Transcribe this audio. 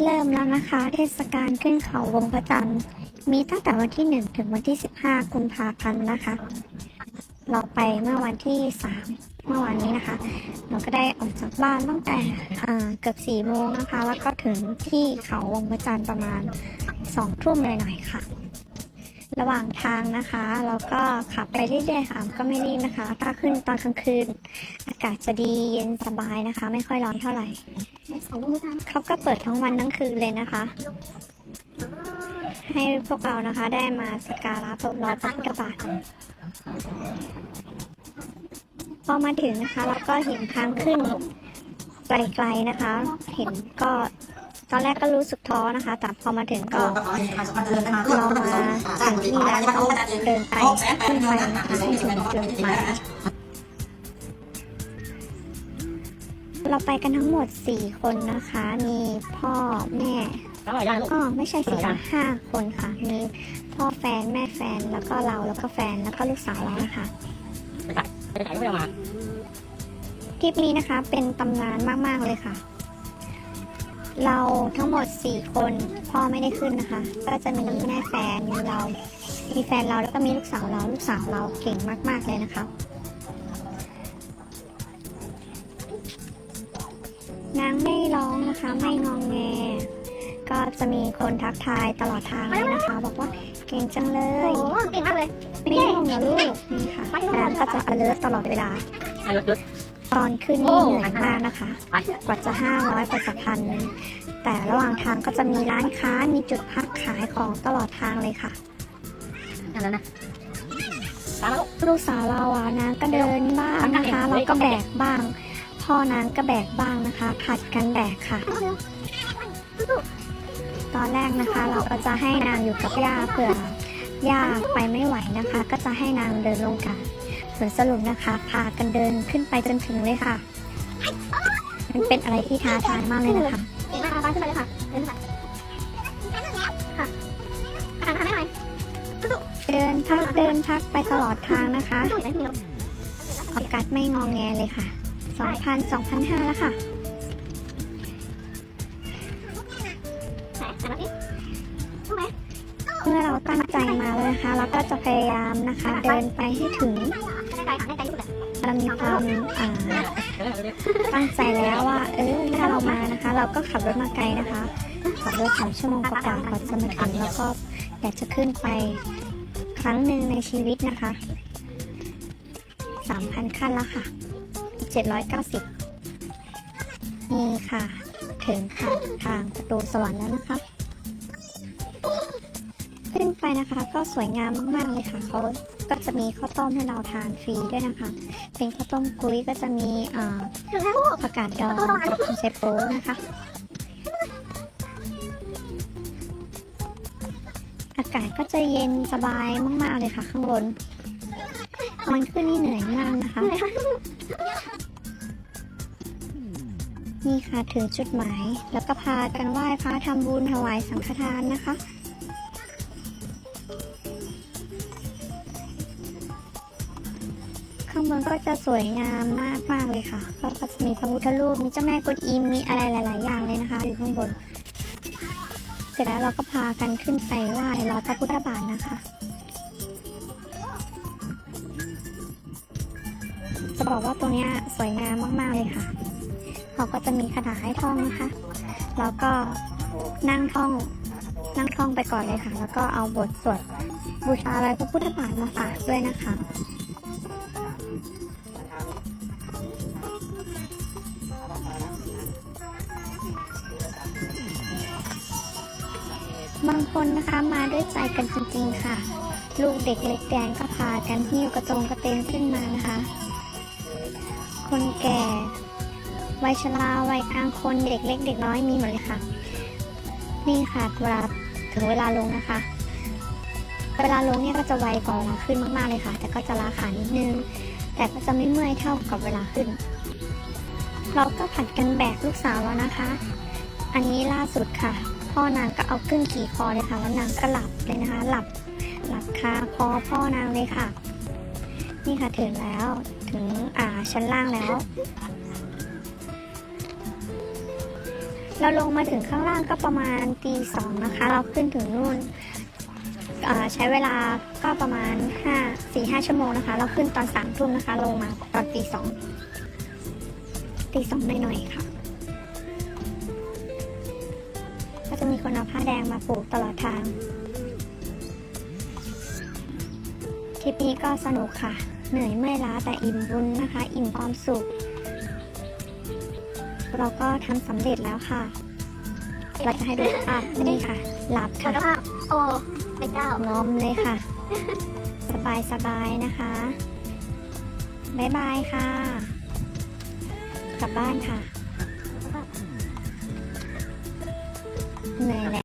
เริ่มแล้วนะคะ เทศกาลขึ้นเขาวงพระจันทร์มีตั้งแต่วันที่ 1 ถึงวันที่ 15 กุมภาพันธ์นะคะ เราไปเมื่อวันที่ 3 เมื่อวานนี้นะคะ เราก็ได้ออกจากบ้านตั้งแต่เกือบ4โมงนะคะ แล้วก็ถึงที่เขาวงพระจันทร์ประมาณ2ทุ่มหน่อยๆค่ะ ระหว่างทางนะคะ เราก็ขับไปเรื่อยๆค่ะก็ไม่รีบนะคะ ถ้าขึ้นตอนกลางคืน อากาศจะดีเย็นสบายนะคะ ไม่ค่อยร้อนเท่าไหร่ เขาก็เปิดทั้งวันทั้งคืนเลยนะคะ ให้พวกเรานะคะได้มาสักการะพบรอยพระพุทธบาทพอมาถึงนะคะเราก็เห็นทางขึ้นไกลๆนะคะ เห็นก็ตอนแรกก็รู้สึกท้อนะคะ แต่พอมาถึงก็เรามาถึงที่แล้วก็เดินไปขึ้นไปนะคะให้ถึงจุดหมาย เราไปกันทั้งหมด 4 คนนะคะ มีพ่อแม่แล้วอะไรได้ลูกอ๋อไม่ใช่สี่ค่ะห้าคนค่ะ มีพ่อแฟนแม่แฟนแล้วก็เราแล้วก็แฟนแล้วก็ลูกสาวเรานะคะไปขายไปขายก็ไม่เอามาทริปนี้นะคะเป็นตำนานมาก ๆ เลยค่ะ เราทั้งหมด 4 คนพ่อไม่ได้ขึ้นนะคะ ก็จะมีแม่แฟนมีเรา มีแฟนเราแล้วก็มีลูกสาวเรา ลูกสาวเราเก่งมาก ๆ เลยนะคะ นางไม่ร้องนะคะไม่งองแง ก็จะมีคนทักทายตลอดทางเลยนะคะ บอกว่าเก่งจังเลยโอ้เก่งมากเลยไม่ง่วงเหรอลูกนี่ค่ะนางก็จะ alert ตลอดเวลาไอ้รถรถตอนขึ้นนี่เหนื่อยมากนะคะ ไปกว่าจะห้าร้อยกว่าจะพันแต่ระหว่างทางก็จะมีร้านค้ามีจุดพักขายของตลอดทางเลยค่ะ นั่นแล้วนะตามมาลูก ลูกสาวเราอะนางก็เดินบ้างนะคะแล้วก็แบกบ้าง พ่อนางก็แบกบ้างนะคะ ผัดกันแบกค่ะ ตอนแรกนะคะ เราก็จะให้นางอยู่กับย่าเผื่อย่าไปไม่ไหวนะคะ ก็จะให้นางเดินลงกันผลสรุปนะคะ พากันเดินขึ้นไปจนถึงเลยค่ะ มันเป็นอะไรที่ท้าทายมากเลยนะคะเก่งมากค่ะขึ้นไปเลยค่ะเดินค่ะค่ะอ่านทำให้หน่อยเดินพักเดินพักไปตลอดทางนะคะดูอย่างนี้อากาศไม่งองแงเลยค่ะ 2,000 2,500แล้วค่ะแต่แต่ละทีรู้ไหมเมื่อเราตั้งใจมาแล้วนะคะ เราก็จะพยายามนะคะ เดินไปให้ถึงเรามีความตั้งใจแล้วว่า เออถ้าเรามานะคะ เราก็ขับรถมาไกลนะคะขับรถสามชั่วโมงกว่ากว่าจะมาถึงแล้วก็อยากจะขึ้นไปครั้งหนึ่งในชีวิตนะคะ 3,000 ขั้นแล้วค่ะ 790 นี่ค่ะ ถึงค่ะทางประตูสวรรค์แล้วนะคะขึ้นไปนะคะ ก็สวยงามมาก ๆ เลยค่ะเขาก็จะมีข้าวต้มให้เราทานฟรีด้วยนะคะ เป็นข้าวต้มกุ้ยก็จะมีอาถึงแล้วผักกาดดองกับคุณเชฟโปนะคะอากาศก็จะเย็นสบายมาก ๆ เลยค่ะข้างบนมันขึ้นนี่เหนื่อยมากนะคะ นี่ค่ะถึงจุดหมาย แล้วก็พากันไหว้พระทำบุญถวายสังฆทานนะคะข้างบนก็จะสวยงามมากมากเลยค่ะ ก็จะมีพระพุทธรูป มีเจ้าแม่กวนอิม มีอะไรหลาย ๆ อย่างเลยนะคะ อยู่ข้างบน เสร็จแล้วเราก็พากันขึ้นไปไหว้รอพระพุทธบาทนะคะ จะบอกว่าตรงนี้สวยงามมาก ๆ เลยค่ะ เขาก็จะมีคาถาให้ท่องนะคะ แล้วก็นั่งท่อง นั่งท่องไปก่อนเลยค่ะ แล้วก็เอาบทสวดบูชารอยพระพุทธบาทมาฝากด้วยนะคะบางคนนะคะมาด้วยใจกันจริงๆค่ะ ลูกเด็กเล็กแดงก็พากันหิ้วกระจงกระเตนขึ้นมานะคะ คนแก่ วัยชราวัยกลางคนเด็กเล็กเด็กน้อยมีหมดเลยค่ะ นี่ค่ะเวลาถึงเวลาลงนะคะ เวลาลงเนี่ยก็จะไวกว่าเวลาขึ้นมากๆเลยค่ะ แต่ก็จะลาขานิดนึง แต่ก็จะไม่เมื่อยเท่ากับเวลาขึ้น เราก็ผัดกันแบกลูกสาวแล้วนะคะ อันนี้ล่าสุดค่ะ พ่อนางก็เอาขึ้นขี่คอเลยค่ะ แล้วนางก็หลับเลยนะคะ หลับหลับคาคอพ่อนางเลยค่ะ นี่ค่ะถึงแล้วถึงอ่าชั้นล่างแล้ว เราลงมาถึงข้างล่างก็ประมาณตีสองนะคะ เราขึ้นถึงนู่นใช้เวลาก็ประมาณห้าสี่ห้าชั่วโมงนะคะ เราขึ้นตอนสามทุ่มนะคะ ลงมาตอนตีสองตีสองหน่อยๆค่ะ ก็จะมีคนเอาผ้าแดงมาปลูกตลอดทางทริปนี้ก็สนุกค่ะ เหนื่อยเมื่อยล้าแต่อิ่มบุญนะคะ อิ่มความสุข เราก็ทำสำเร็จแล้วค่ะ เราจะให้ดูอะนี่ค่ะ หลับแล้ค่ะวก็โอ้เป็นเจ้างอมเลยค่ะ สบายสบายๆนะคะบ๊ายบายค่ะ กลับบ้านค่ะเหนื่อยแล้ว